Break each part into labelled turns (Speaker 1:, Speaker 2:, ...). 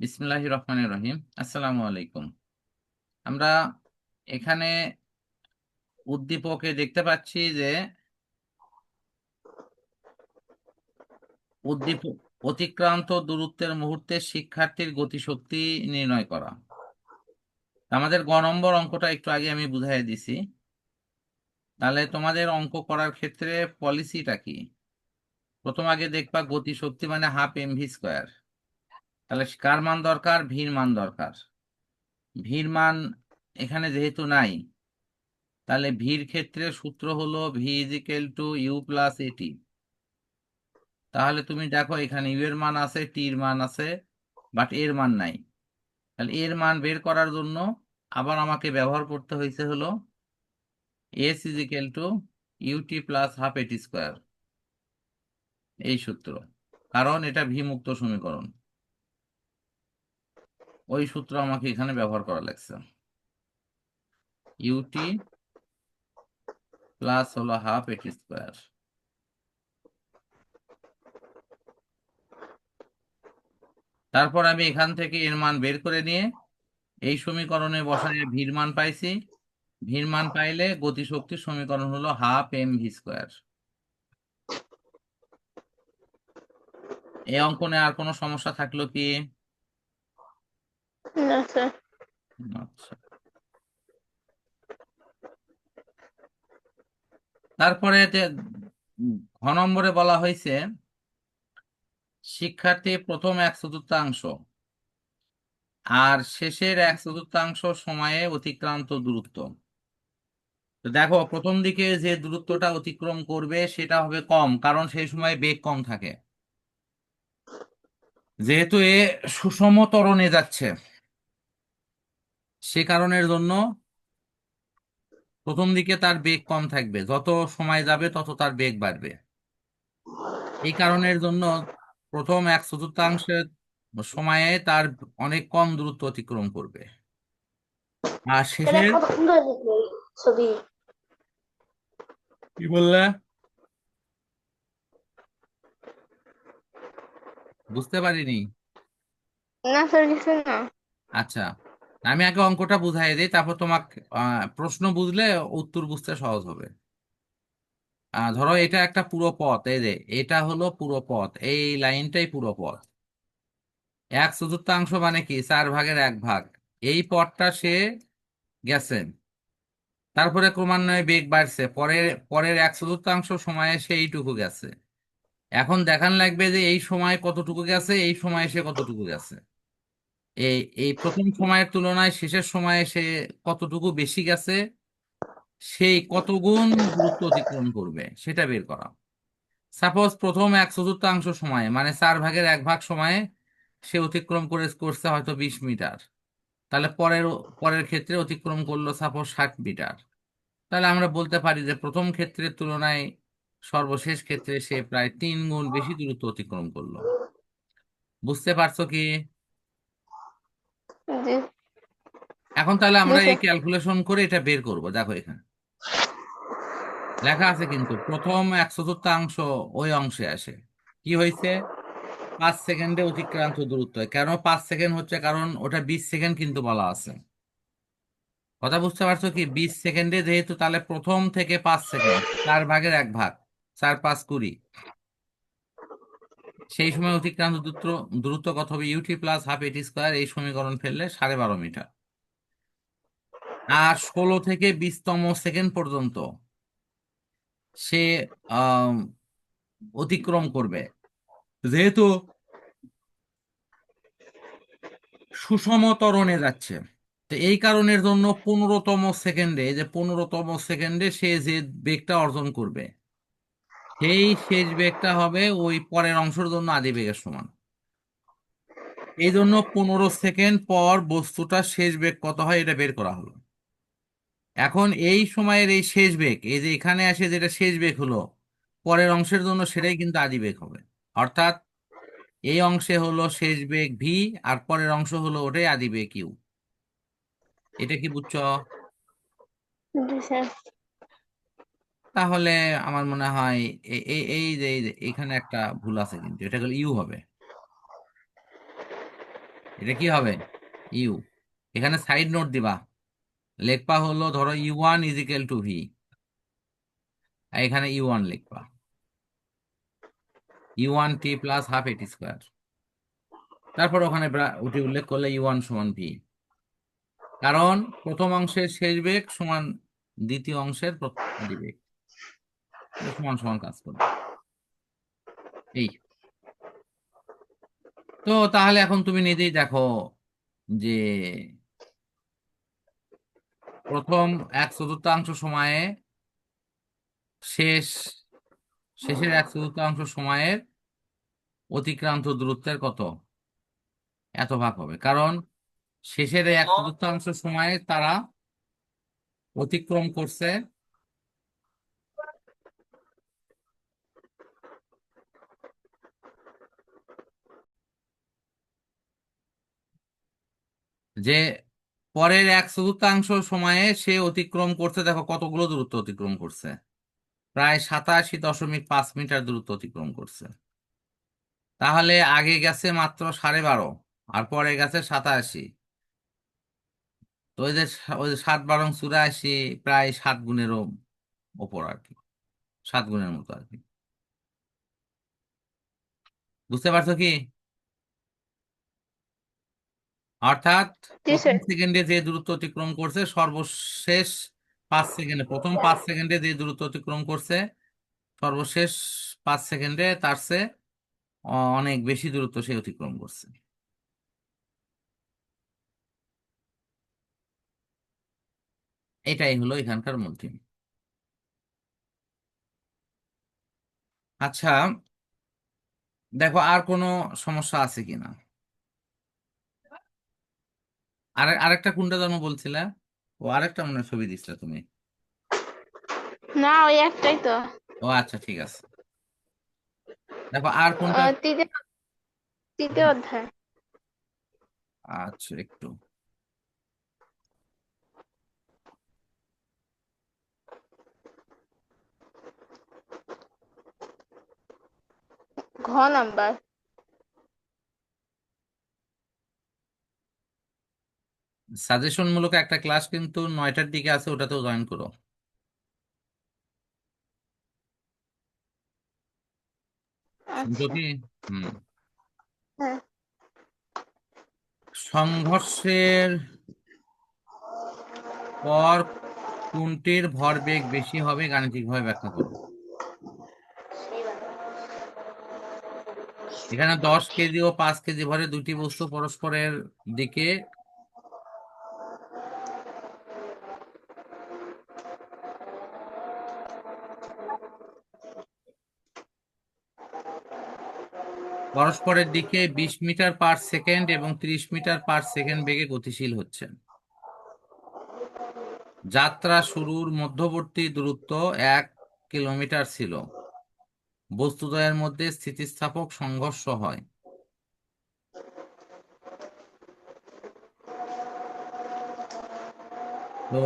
Speaker 1: বিসমিল্লাহ রহমান রহিম। আসসালামু আলাইকুম। আমরা এখানে উদ্দীপকে দেখতে পাচ্ছি যে উদ্দীপক অতিক্রান্ত দূরত্বের মুহূর্তে শিক্ষার্থীর গতিশক্তি নির্ণয় করা। আমাদের গ নম্বর অঙ্কটা একটু আগে আমি বুঝাই দিছি। তাহলে তোমাদের অঙ্ক করার ক্ষেত্রে পলিসিটা কি? প্রথম আগে দেখবা গতিশক্তি মানে হাফ এম ভি স্কোয়ার তাহলে কার মান দরকার? ভির মান দরকার। ভির মান এখানে যেহেতু নাই, তাহলে ভির ক্ষেত্রে সূত্র হলো V is equal to U plus A T তাহলে তুমি দেখো এখানে ইউ এর মান আছে টির মান আছে বাট এর মান নাই। তাহলে এর মান বের করার জন্য আবার আমাকে ব্যবহার করতে হয়েছে হলো S is equal to UT plus half A T square এই সূত্র, কারণ এটা ভি মুক্ত সমীকরণ। ওই সূত্র আমাকে এখানে ব্যবহার করা লাগছে। ইউটি প্লাস হলো হাফ এটি স্কোয়ার তারপর আমি এখান থেকে এর মান বের করে নিয়ে এই সমীকরণে বসায় ভির মান পাইছি। ভির মান পাইলে গতিশক্তির সমীকরণ হলো হাফ এম ভি স্কোয়ার এই অঙ্কনে আর কোনো সমস্যা থাকল কি?
Speaker 2: না স্যার
Speaker 1: আচ্ছা। তারপরে যে ঘ নম্বরে বলা হয়েছে, শিক্ষার্থী প্রথম এক চতুর্থাংশ আর শেষের এক চতুর্থাংশ সময়ে অতিক্রান্ত দূরত্ব। দেখো, প্রথম দিকে যে দূরত্বটা অতিক্রম করবে সেটা হবে কম, কারণ সেই সময় বেগ কম থাকে। যেহেতু এ সুষম তরণে যাচ্ছে। সে কারণের জন্য প্রথম দিকে তার বেগ কম থাকবে। যত সময় যাবে তত তার বেগ বাড়বে। এই কারণের জন্য প্রথম এক চতুর্থাংশের সময়ে তার অনেক কম দূরত্ব অতিক্রম করবে। আর শেষের
Speaker 2: ছবি।
Speaker 1: কি বললে? বুঝতে পারিনি।
Speaker 2: না স্যার কিছু না।
Speaker 1: আচ্ছা। আমি আগে অঙ্কটা বুঝাই দিই, তারপর তোমাকে প্রশ্ন বুঝলে উত্তর বুঝতে সহজ হবে। ধরো এটা একটা পুরো পথ, এই যে এটা হলো পুরো পথ, এই লাইনটাই পুরো পথ। এক চতুর্থাংশ মানে কি? চার ভাগের এক ভাগ। এই পথটা সে গেছে। তারপরে ক্রমান্বয়ে বেগ বাড়ছে। পরের পরের এক চতুর্থাংশ সময়ে সে এইটুকু গেছে। এখন দেখান লাগবে যে এই সময় কতটুকু গেছে, এই সময়ে সে কতটুকু গেছে। এই এই প্রথম সময়ের তুলনায় শেষের সময়ে সে কতটুকু বেশি গেছে, সেই কত গুণ দূরত্ব অতিক্রম করবে সেটা বের করা। সাপোজ প্রথম এক চতুর্থাংশ সময়ে মানে চার ভাগের এক ভাগ সময়ে সে অতিক্রম করে করছে হয়তো বিশ মিটার। তাহলে পরের পরের ক্ষেত্রে অতিক্রম করল সাপোজ ষাট মিটার। তাহলে আমরা বলতে পারি যে প্রথম ক্ষেত্রের তুলনায় সর্বশেষ ক্ষেত্রে সে প্রায় তিন গুণ বেশি দূরত্ব অতিক্রম করল। বুঝতে পারছ কি? এখন তাহলে আমরা এই ক্যালকুলেশন করে এটা বের করব দেখো এখানে। লেখা আছে কিন্তু প্রথম এক চতুর্থাংশ ওই অংশে আসে। কি হয়েছে? পাঁচ সেকেন্ডে অতিক্রান্ত দূরত্ব। কেন পাঁচ সেকেন্ড হচ্ছে? কারণ ওটা বিশ সেকেন্ড কিন্তু বলা আছে। কথা বুঝতে পারছ কি? বিশ সেকেন্ডে যেহেতু তাহলে প্রথম থেকে পাঁচ সেকেন্ড চার ভাগের এক ভাগ চার পাঁচ কুড়ি। সেই সময় অতিক্রান্ত দূরত্ব দূরত্ব কত হবে UT plus half A T square এই সমীকরণ ফেললে সাড়ে বারো মিটার। আর ষোলো থেকে বিশতম সেকেন্ড পর্যন্ত সে অতিক্রম করবে। যেহেতু সুষম ত্বরণে যাচ্ছে, তো এই কারণের জন্য পনেরোতম সেকেন্ডে যে পনেরোতম সেকেন্ডে সে যে বেগটা অর্জন করবে সেই শেষ বেগটা হবে ওই পরের অংশের জন্য আদি বেগের সমান। এই জন্য পনেরো সেকেন্ড পর বস্তুটার শেষ বেগ কত হয় এটা বের করা হলো। এখন এই সময়ের এই শেষ বেগ, এই যে এখানে আসে যেটা শেষ বেগ হলো, পরের অংশের জন্য সেটাই কিন্তু আদি বেগ হবে। অর্থাৎ এই অংশে হলো শেষ বেগ ভি আর পরের অংশ হলো ওটাই আদি বেগ ইউ এটা কি বুঝছ? তাহলে আমার মনে হয় এই এই যে, এখানে একটা ভুল আছে কিন্তু, এটা হলো ইউ হবে। এটা কি হবে? ইউ। এখানে সাইড নোট দিবা। লিখবা হলো, ধরো U one is equal to V এখানে ইউ ওয়ান লিখবা। U one T plus half A T square তারপর ওখানে ওটি উল্লেখ করলে ইউ ওয়ান সমান ভি কারণ প্রথম অংশের শেষ বেগ সমান দ্বিতীয় অংশের প্রথম বেগ সমান সমান কাজ করবে। এই। তো তাহলে এখন তুমি নিজেই দেখো যে প্রথম এক চতুর্থাংশ সময়ে শেষ শেষের এক চতুর্থাংশ সময়ের অতিক্রান্ত দূরত্বের কত? এত ভাগ হবে। কারণ শেষের এক চতুর্থাংশ সময়ে তারা অতিক্রম করছে যে পরের এক চতুর্থাংশ সময়ে সে অতিক্রম করছে, দেখো কতগুলো দূরত্ব অতিক্রম করছে। প্রায় সাতাশি দশমিক পাঁচ মিটার দূরত্ব অতিক্রম করছে। তাহলে আগে গেছে মাত্র সাড়ে বারো, আর পরে গেছে সাতাশি। তো ওই যে ওই সাত বারং চুরাশি প্রায় সাত গুণেরও ওপর আর কি, সাত গুণের মতো আর কি। বুঝতে পারছ কি? অর্থাৎ প্রথম সেকেন্ডে যে দূরত্ব অতিক্রম করছে সর্বশেষ পাঁচ সেকেন্ডে প্রথম পাঁচ সেকেন্ডে যে দূরত্ব অতিক্রম করছে সর্বশেষ পাঁচ সেকেন্ডে তার চেয়ে অ- অনেক বেশি দূরত্ব সে অতিক্রম করছে। এটাই হলো এখানকার মধ্যে আচ্ছা দেখো আর কোনো সমস্যা আছে কিনা? আর আরেকটা কোনটা যেন বলছিলা? ও আরেকটা মনে ছবি দিছিলে তুমি।
Speaker 2: না ওই একটাই তো।
Speaker 1: ও আচ্ছা ঠিক আছে। দেখো আর কোনটা?
Speaker 2: তৃতীয় তৃতীয় অধ্যায়।
Speaker 1: আচ্ছা একটু।
Speaker 2: ঘ নাম্বার।
Speaker 1: সাজেশন মূলক একটা ক্লাস কিন্তু নয়টার দিকে আছে ওটাতেও জয়েন করো।
Speaker 2: আচ্ছা।
Speaker 1: হুম।
Speaker 2: হ্যাঁ।
Speaker 1: সংঘর্ষের পর কোনটির ভরবেগ বেশি হবে গাণিতিকভাবে ব্যাখ্যা করো। এখানে দশ কেজি ও পাঁচ কেজি ভরে দুটি বস্তু পরস্পরের দিকে পরস্পরের দিকে বিশ মিটার পার সেকেন্ড এবং ত্রিশ মিটার পার সেকেন্ড বেগে গতিশীল হচ্ছেন। যাত্রা শুরুর মধ্যবর্তী দূরত্ব এক কিলোমিটার ছিল। বস্তুদ্বয়ের মধ্যে স্থিতিস্থাপক সংঘর্ষ হয়। তো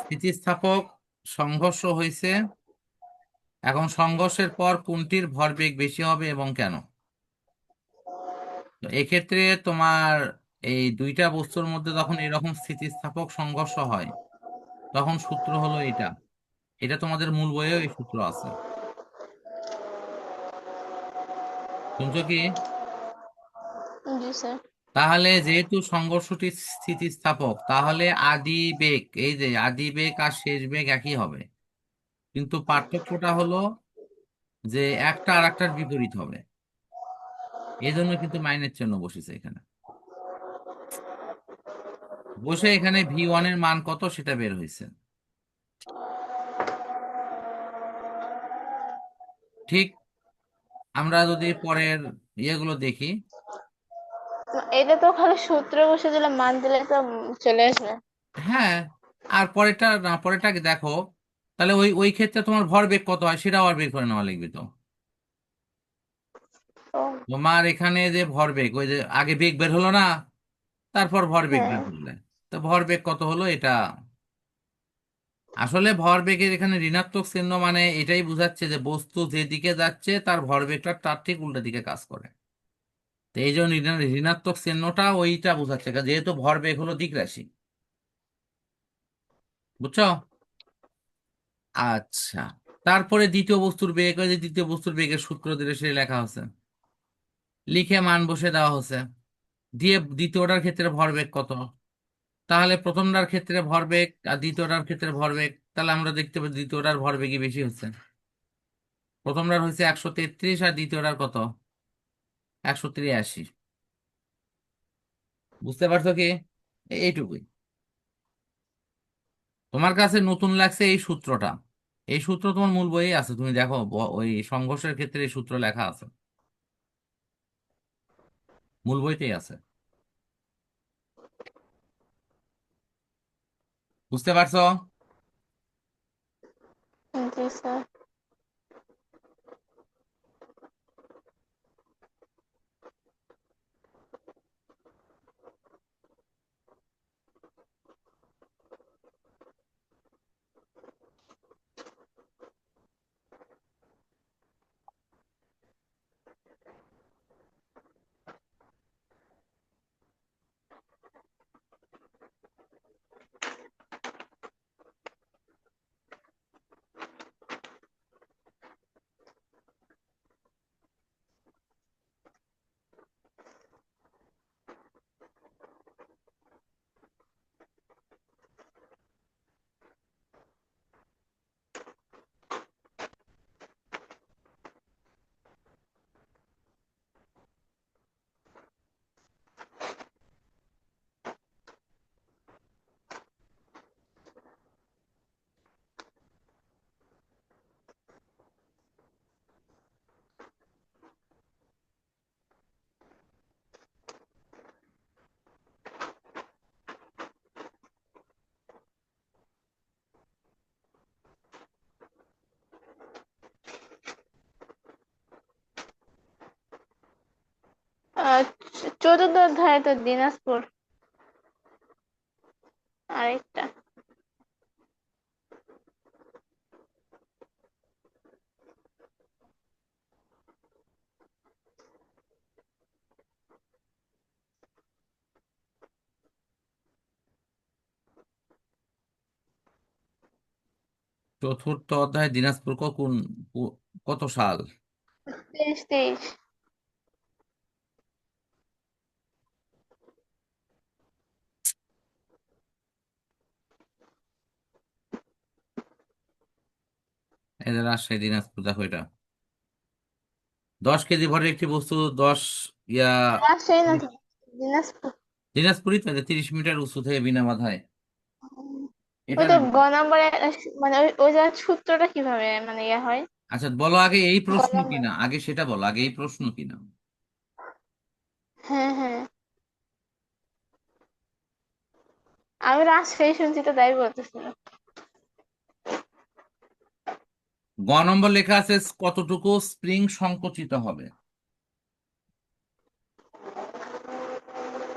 Speaker 1: স্থিতিস্থাপক সংঘর্ষ হয়েছে। এখন সংঘর্ষের পর কোনটির ভরবেগ বেশি হবে এবং কেন? তো এক্ষেত্রে তোমার এই দুইটা বস্তুর মধ্যে যখন এরকম স্থিতিস্থাপক সংঘর্ষ হয় তখন সূত্র হলো এটা এটা তোমাদের মূল বইয়েও এই সূত্র আছে। শুনছো কি?
Speaker 2: জি স্যার।
Speaker 1: তাহলে যেহেতু সংঘর্ষটি স্থিতিস্থাপক তাহলে আদি বেগ এই যে আদি বেগ আর শেষ বেগ একই হবে। কিন্তু পার্থক্যটা হলো যে একটা আর একটার বিপরীত হবে। এই জন্য কিন্তু মাইনের চিহ্ন বসেছে এখানে। বসে এখানে ভি ওয়ানের মান কত সেটা বের হয়েছে। ঠিক আমরা যদি পরের ইয়েগুলো দেখি।
Speaker 2: এটা তো খালি সূত্র বসে দিলে মান দিলে তো চলে আসবে।
Speaker 1: হ্যাঁ আর পরেরটা না পরেরটাকে দেখো তাহলে ওই ওই ক্ষেত্রে তোমার ভর ভরবেগ কত হয় সেটাও আর বের করে নেওয়া লিখবে তো। তোমার এখানে যে ভরবেগ ওই যে আগে বেগ বের হলো না তারপর ভরবেগ বের
Speaker 2: হ্যাঁ।
Speaker 1: করলে। তো ভরবেগ কত হলো এটা? আসলে ভরবেগের এখানে ঋণাত্মক চিহ্ন মানে এটাই বোঝাচ্ছে যে বস্তু যেদিকে যাচ্ছে তার ভরবেগটা তার ঠিক উল্টো দিকে কাজ করে। তো এই জন্য ঋণাত্মক চিহ্নটা ওইটা বোঝাচ্ছে যেহেতু ভরবেগ হলো দিক রাশি। বুঝছ? আচ্ছা। তারপরে দ্বিতীয় বস্তুর বেগ ওই যে দ্বিতীয় বস্তুর বেগের সূত্র দিলে সে লেখা হচ্ছে লিখে মান বসে দেওয়া হচ্ছে। দিয়ে দ্বিতীয়টার ক্ষেত্রে ভরবেগ কত? তাহলে প্রথমটার ক্ষেত্রে ভরবেগ আর দ্বিতীয়টার ক্ষেত্রে ভরবেগ তাহলে আমরা দেখতে পাই দ্বিতীয়টার ভরবেগই বেশি হচ্ছে। প্রথমটার হচ্ছে একশো তেত্রিশ আর দ্বিতীয়টার কত? একশো তিরাশি। বুঝতে পারছ কি? এইটুকুই। তোমার কাছে নতুন লাগছে এই সূত্রটা। এই সূত্র তোমার মূল বইয়ে আছে। তুমি দেখো ওই সংঘর্ষের ক্ষেত্রে এই সূত্র লেখা আছে। মূল বইতেই আছে। বুঝতে পারছ?
Speaker 2: জি স্যার। চতুর্থ অধ্যায় তো দিনাজপুর। আরেকটা।
Speaker 1: চতুর্থ অধ্যায় দিনাজপুর কোন কত সাল?
Speaker 2: তেইশ তেইশ।
Speaker 1: এদের রাজশাহী দিনাজপুর দেখো এটা। দশ কেজি ভরের একটি বস্তু দশ ইয়া
Speaker 2: রাজশাহী তো,
Speaker 1: তিরিশ মিটার উঁচু থেকে বিনা বাধায়। এটা
Speaker 2: গ নম্বরে মানে ওই ওই জায়গার সূত্রটা কীভাবে মানে ইয়ে হয়?
Speaker 1: আচ্ছা বলো আগে এই প্রশ্ন কিনা আগে সেটা বলো আগে এই প্রশ্ন কিনা।
Speaker 2: হ্যাঁ হ্যাঁ। আমি রাজশাহী শুনছি তো তাই বলতেছিলাম।
Speaker 1: গ নম্বর লেখা আছে কতটুকু স্প্রিং সংকুচিত হবে?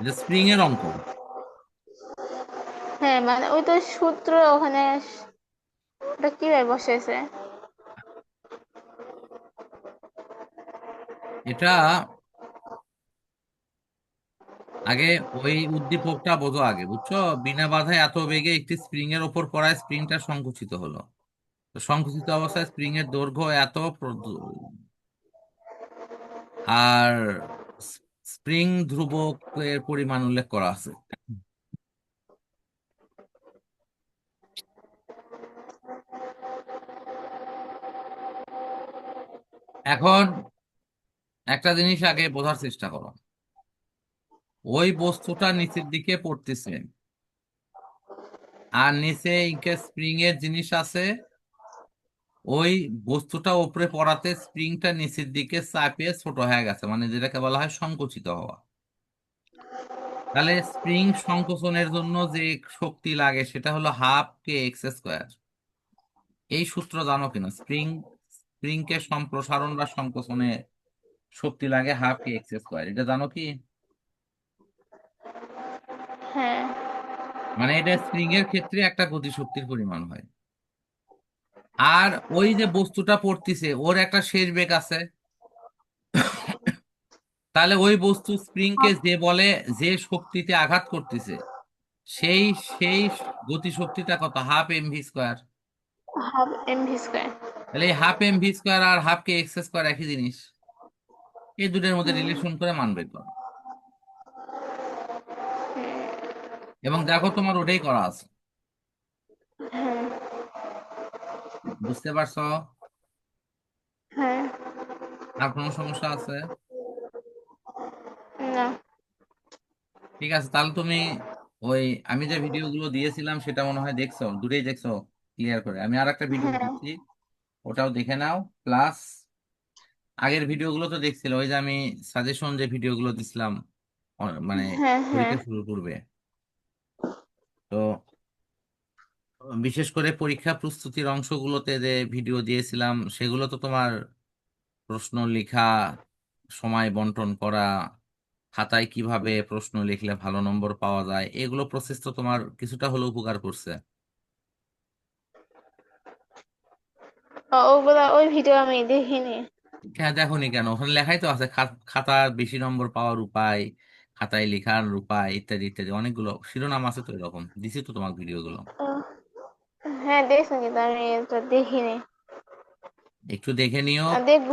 Speaker 1: এটা স্প্রিং এর অঙ্ক।
Speaker 2: হ্যাঁ মানে ওই তো সূত্র ওখানে ওটা কীভাবে বসেছে
Speaker 1: এটা আগে ওই উদ্দীপকটা বোঝো আগে বুঝছ? বিনা বাধায় এত বেগে একটি স্প্রিং এর ওপর পড়ায় স্প্রিংটা সংকুচিত হলো। সংকুচিত অবস্থায় স্প্রিং এর দৈর্ঘ্য এত আর স্প্রিং ধ্রুবকের পরিমাণ উল্লেখ করা আছে। এখন একটা জিনিস আগে বোঝার চেষ্টা করো। ওই বস্তুটা নিচের দিকে পড়তেছে। আর নিচে ইনকে স্প্রিং এর জিনিস আছে। ওই বস্তুটা উপরে পড়াতে স্প্রিংটা নিচের দিকে চাপিয়ে ছোট হয়ে গেছে মানে যেটাকে বলা হয় সংকুচিত হওয়া। তাহলে স্প্রিং সংকোচনের জন্য যে শক্তি লাগে সেটা হলো হাফ কে এক্স স্কোয়ার। এই সূত্র জানো কিনা? স্প্রিং স্প্রিং কে সম্প্রসারণ বা সংকোচনে শক্তি লাগে হাফ কে এক্স স্কোয়ার। এটা জানো কি?
Speaker 2: হ্যাঁ।
Speaker 1: মানে এটা স্প্রিং এর ক্ষেত্রে একটা গতিশক্তির পরিমাণ হয়। আর ওই যে বস্তুটা পড়তিছে ওর একটা শেষ বেগ আছে। তাহলে ওই বস্তু স্প্রিংকে যে বলে যে শক্তিতে আঘাত করতেছে সেই সেই গতি শক্তিটা কত? Half M V square.
Speaker 2: Half M V square.
Speaker 1: তাহলে এই হাফ এম ভি স্কোয়ার আর হাফ কে এক্স স্কোয়ার একই জিনিস। এই দুটোর মধ্যে রিলেশন করে মান বের করো। এবং দেখো তোমার ওটাই করা আছে
Speaker 2: হ্যাঁ
Speaker 1: বুঝতে পারছ?
Speaker 2: হ্যাঁ।
Speaker 1: আর কোনো সমস্যা আছে?
Speaker 2: না।
Speaker 1: ঠিক আছে তাহলে তুমি ওই আমি যে ভিডিওগুলো দিয়েছিলাম সেটা মনে হয় দেখছ দূরেই দেখছ ক্লিয়ার করে। আমি আর একটা ভিডিও দিচ্ছি ওটাও দেখে নাও। প্লাস আগের ভিডিওগুলো তো দেখছিলে ওই যে আমি সাজেশন যে ভিডিওগুলো দিছিলাম অ- মানে
Speaker 2: হ্যাঁ হ্যাঁ।
Speaker 1: শুরু করবে তো বিশেষ করে পরীক্ষা প্রস্তুতির অংশগুলোতে যে ভিডিও দিয়েছিলাম সেগুলো তো তোমার প্রশ্ন লেখা সময় বন্টন করা খাতায় কীভাবে প্রশ্ন লিখলে ভালো নম্বর পাওয়া যায় এগুলো প্রসেস তো তোমার কিছুটা হলেও উপকার করছে।
Speaker 2: ওগুলা ওই ভিডিও আমি দেখিনি।
Speaker 1: হ্যাঁ দেখোনি কেন? ওখানে লেখাই তো আছে খাতার বেশি নম্বর পাওয়ার উপায় খাতায় লেখার উপায় ইত্যাদি ইত্যাদি অনেকগুলো শিরোনাম আছে তো এরকম। দিছি তো তোমার ভিডিওগুলো
Speaker 2: হ্যাঁ দেখছি কিন্তু আমি এটা দেখিনি।
Speaker 1: একটু দেখে নিও।
Speaker 2: দেখব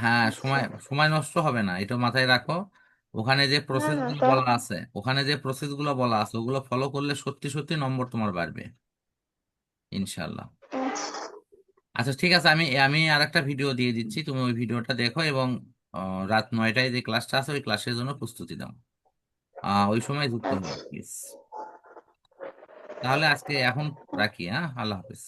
Speaker 1: হ্যাঁ সময় সময় নষ্ট হবে না এটা মাথায় রাখো। ওখানে যে প্রসেসগুলো
Speaker 2: তো
Speaker 1: বলা আছে ওখানে যে প্রসেসগুলো বলা আছে ওগুলো ফলো করলে সত্যি সত্যি নম্বর তোমার বাড়বে। ইনশাল্লাহ
Speaker 2: আচ্ছা
Speaker 1: ঠিক আছে আমি আমি আর একটা ভিডিও দিয়ে দিচ্ছি তুমি ওই ভিডিওটা দেখো এবং রাত নয়টায় যে ক্লাসটা আছে ওই ক্লাসের জন্য প্রস্তুতি দাও আহ ওই সময় যুক্ত
Speaker 2: আচ্ছা
Speaker 1: প্লিজ তাহলে আজকে এখন রাখি হ্যাঁ? আল্লাহ হাফিজ।